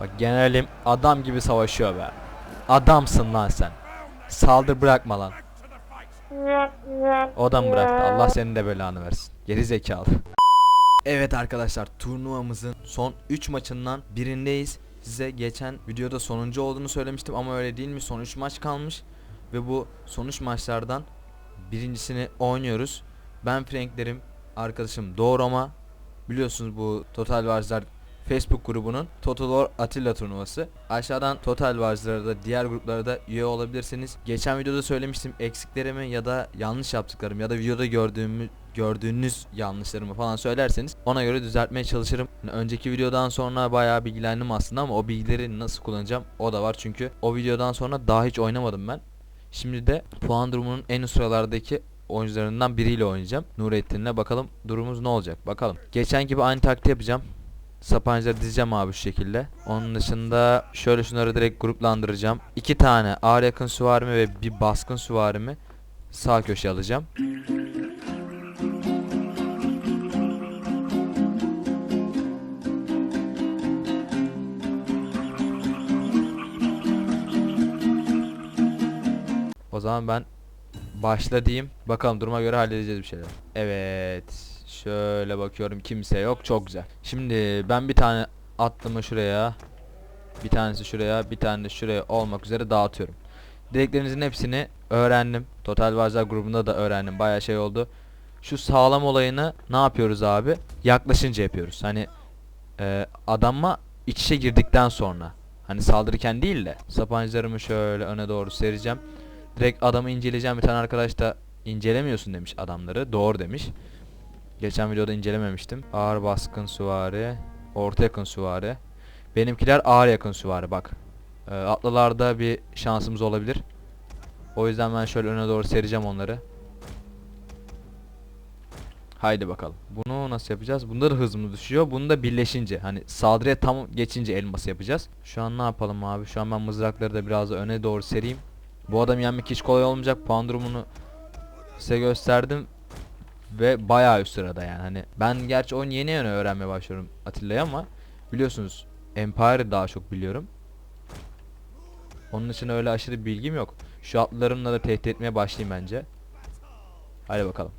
Bak generalim adam gibi savaşıyor be. Adamsın lan sen. Saldır bırakma lan. O da mı bıraktı? Allah senin de belanı versin. Geri zekalı. Evet arkadaşlar turnuvamızın son 3 maçından birindeyiz. Size geçen videoda sonuncu olduğunu söylemiştim ama öyle değil mi? Son 3 maç kalmış ve bu son 3 maçlardan birincisini oynuyoruz. Ben Franklerim, arkadaşım Doğrama. Biliyorsunuz bu Total Wars'lar Facebook grubunun Total War Attila turnuvası. Aşağıdan Total Wars'lara da diğer gruplara da üye olabilirsiniz. Geçen videoda söylemiştim eksiklerimi ya da yanlış yaptıklarım ya da videoda gördüğümü gördüğünüz yanlışlarımı falan söylerseniz ona göre düzeltmeye çalışırım. Yani önceki videodan sonra bayağı bilgilendim aslında ama o bilgileri nasıl kullanacağım o da var çünkü o videodan sonra daha hiç oynamadım ben. Şimdi de puan durumunun en üst sıralardaki oyuncularından biriyle oynayacağım. Nurettin'le bakalım durumumuz ne olacak bakalım. Geçen gibi aynı taktiği yapacağım. Sapancıları dizeceğim abi şu şekilde. Onun dışında şöyle şunları direkt gruplandıracağım. İki tane ağır yakın süvarimi ve bir baskın süvarimi sağ köşeye alacağım. O zaman ben başla diyeyim. Bakalım duruma göre halledeceğiz bir şeyler. Evet. Şöyle bakıyorum kimse yok. Çok güzel. Şimdi ben bir tane attımı şuraya. Bir tanesi şuraya. Bir tane de şuraya olmak üzere dağıtıyorum. Dileklerinizin hepsini öğrendim. Total Wars'lar grubunda da öğrendim. Bayağı şey oldu. Şu sağlam olayını ne yapıyoruz abi? Yaklaşınca yapıyoruz. Hani e, adama iç içe girdikten sonra. Hani saldırırken değil de sapancılarımı şöyle öne doğru sereceğim. Direkt adamı inceleyeceğim. Bir tane arkadaş da incelemiyorsun demiş adamları. Doğru demiş. Geçen videoda incelememiştim. Ağır baskın süvari, orta yakın süvari. Benimkiler ağır yakın süvari bak. Ee, atlılarda bir şansımız olabilir. O yüzden ben şöyle öne doğru sereceğim onları. Haydi bakalım. Bunu nasıl yapacağız? Bunda da hızımız düşüyor. Bunu da birleşince hani saldırıya tam geçince elması yapacağız. Şu an ne yapalım abi? Şu an ben mızrakları da biraz da öne doğru sereyim. Bu adam yenmek hiç kolay olmayacak. Puan durumunu size gösterdim. Ve bayağı üst sırada yani. Hani ben gerçi oyun yeni yeni öğrenmeye başlıyorum Atilla'yı ama biliyorsunuz Empire'ı daha çok biliyorum. Onun için öyle aşırı bilgim yok. Şu atlarımla da tehdit etmeye başlayayım bence. Hadi bakalım.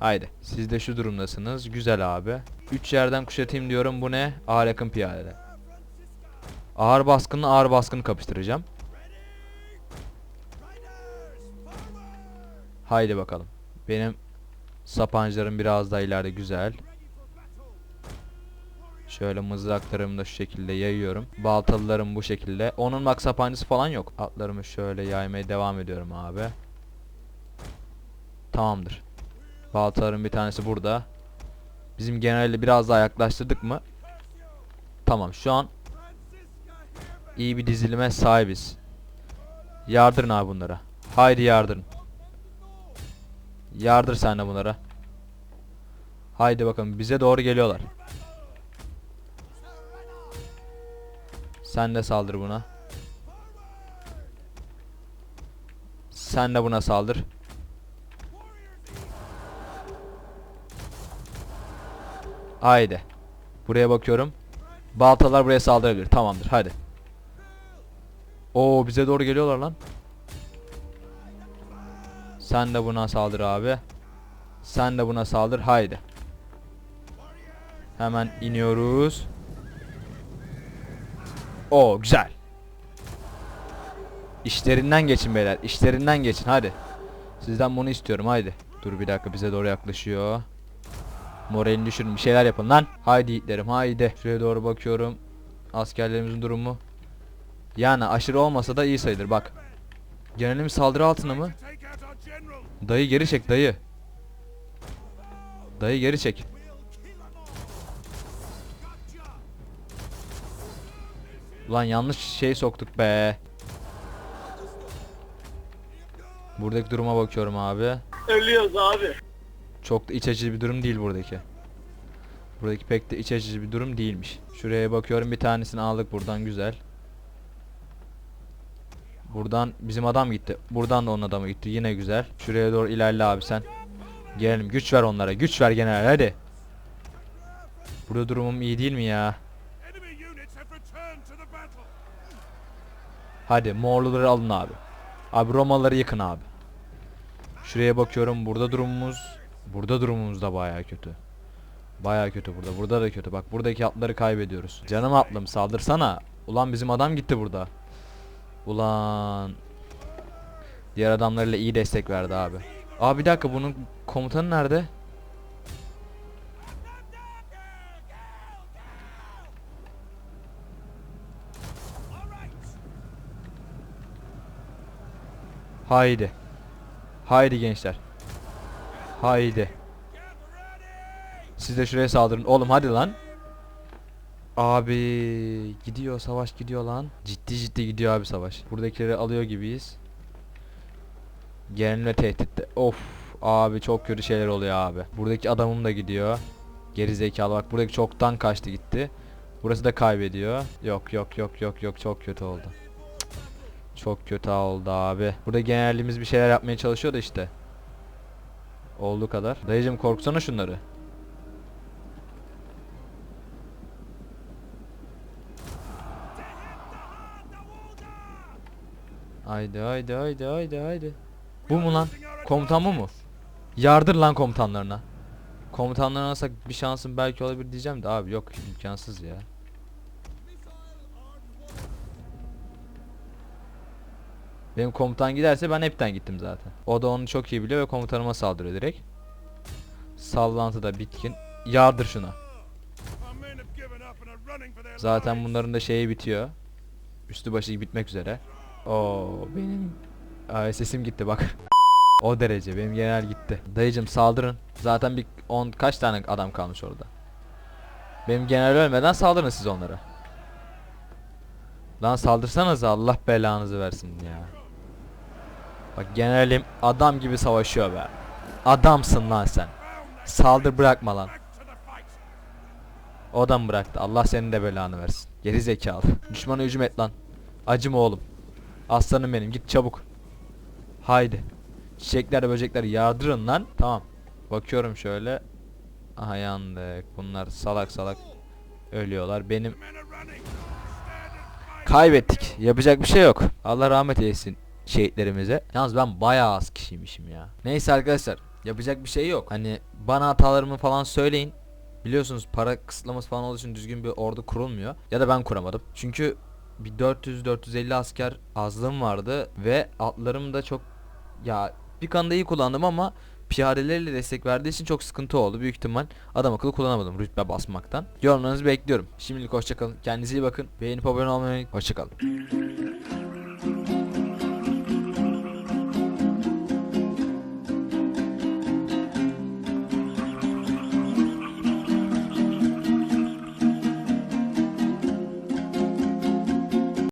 Haydi. Siz de şu durumdasınız. Güzel abi. 3 yerden kuşatayım diyorum. Bu ne? Ağır yakın piyade. Ağır baskınla ağır baskını kapıştıracağım. Haydi bakalım. Benim sapancılarım biraz daha ileride güzel. Şöyle mızraklarımı da şu şekilde yayıyorum. Baltalılarım bu şekilde. Onun bak sapancısı falan yok. Atlarımı şöyle yaymaya devam ediyorum abi. Tamamdır. Baltaların bir tanesi burada. Bizim generali biraz daha yaklaştırdık mı? Tamam şu an iyi bir dizilime sahibiz. Yardırın abi bunlara. Haydi yardırın. Yardır sen de bunlara. Haydi bakalım bize doğru geliyorlar. Sen de saldır buna. Sen de buna saldır. Haydi. Buraya bakıyorum. Baltalar buraya saldırabilir. Tamamdır. Hadi. Oo bize doğru geliyorlar lan. Sen de buna saldır abi. Sen de buna saldır. Haydi. Hemen iniyoruz. Oo güzel. İşlerinden geçin beyler. İşlerinden geçin hadi. Sizden bunu istiyorum haydi. Dur bir dakika bize doğru yaklaşıyor. Moralini düşürün bir şeyler yapın lan. Haydi yiğitlerim haydi. Şuraya doğru bakıyorum. Askerlerimizin durumu. Yani aşırı olmasa da iyi sayılır bak. Generalimiz saldırı altında mı? Dayı geri çek dayı. Dayı geri çek. Ulan yanlış şey soktuk be. Buradaki duruma bakıyorum abi. Ölüyoruz abi. Çok da iç açıcı bir durum değil buradaki. Buradaki pek de iç açıcı bir durum değilmiş. Şuraya bakıyorum bir tanesini aldık buradan güzel. Buradan bizim adam gitti. Buradan da onun adamı gitti. Yine güzel. Şuraya doğru ilerle abi sen. Gelelim güç ver onlara. Güç ver general hadi. Burada durumum iyi değil mi ya? Hadi Moğolları alın abi. Abi Romalıları yıkın abi. Şuraya bakıyorum burada durumumuz burada durumumuz da baya kötü. Baya kötü burada. Burada da kötü. Bak buradaki atları kaybediyoruz. Canım atlım saldırsana. Ulan bizim adam gitti burada. Ulan. Diğer adamlarıyla iyi destek verdi abi. Abi bir dakika bunun komutanı nerede? Haydi. Haydi gençler. Haydi. Siz de şuraya saldırın. Oğlum hadi lan. Abi gidiyor savaş gidiyor lan. Ciddi ciddi gidiyor abi savaş. Buradakileri alıyor gibiyiz. Gelenle tehditte. Of abi çok kötü şeyler oluyor abi. Buradaki adamım da gidiyor. Geri zekalı bak buradaki çoktan kaçtı gitti. Burası da kaybediyor. Yok yok yok yok yok çok kötü oldu. Çok kötü oldu abi. Burada generalimiz bir şeyler yapmaya çalışıyor da işte. Olduğu kadar. Dayıcım korksana şunları. Haydi haydi haydi haydi haydi. Bu mu lan? Komutan bu mu? Yardır lan komutanlarına. Komutanlarına alsak bir şansın belki olabilir diyeceğim de abi yok imkansız ya. Benim komutan giderse ben hepten gittim zaten. O da onu çok iyi biliyor ve komutanıma saldırıyor direkt. Sallantıda bitkin. Yardır şuna. Zaten bunların da şeyi bitiyor. Üstü başı bitmek üzere. Oo benim Ay sesim gitti bak. o derece benim genel gitti. Dayıcım saldırın. Zaten bir 10 kaç tane adam kalmış orada. Benim genel ölmeden saldırın siz onlara. Lan saldırsanız Allah belanızı versin ya. Bak generalim adam gibi savaşıyor be. Adamsın lan sen. Saldır bırakma lan. O da mı bıraktı? Allah senin de belanı versin. Geri zekalı. Düşmana hücum et lan. Acıma oğlum. Aslanım benim git çabuk. Haydi. Çiçekler böcekler yardırın lan. Tamam. Bakıyorum şöyle. Aha yandık. Bunlar salak salak ölüyorlar. Benim kaybettik. Yapacak bir şey yok. Allah rahmet eylesin şehitlerimize. Yalnız ben bayağı az kişiymişim ya. Neyse arkadaşlar. Yapacak bir şey yok. Hani bana hatalarımı falan söyleyin. Biliyorsunuz para kısıtlaması falan olduğu için düzgün bir ordu kurulmuyor. Ya da ben kuramadım. Çünkü bir 400-450 asker azlığım vardı ve atlarım da çok ya bir kanda iyi kullandım ama piyadelerle destek verdiği için çok sıkıntı oldu. Büyük ihtimal adam akıllı kullanamadım rütbe basmaktan. Yorumlarınızı bekliyorum. Şimdilik hoşçakalın. Kendinize iyi bakın. Beğenip abone olmayı. Hoşçakalın.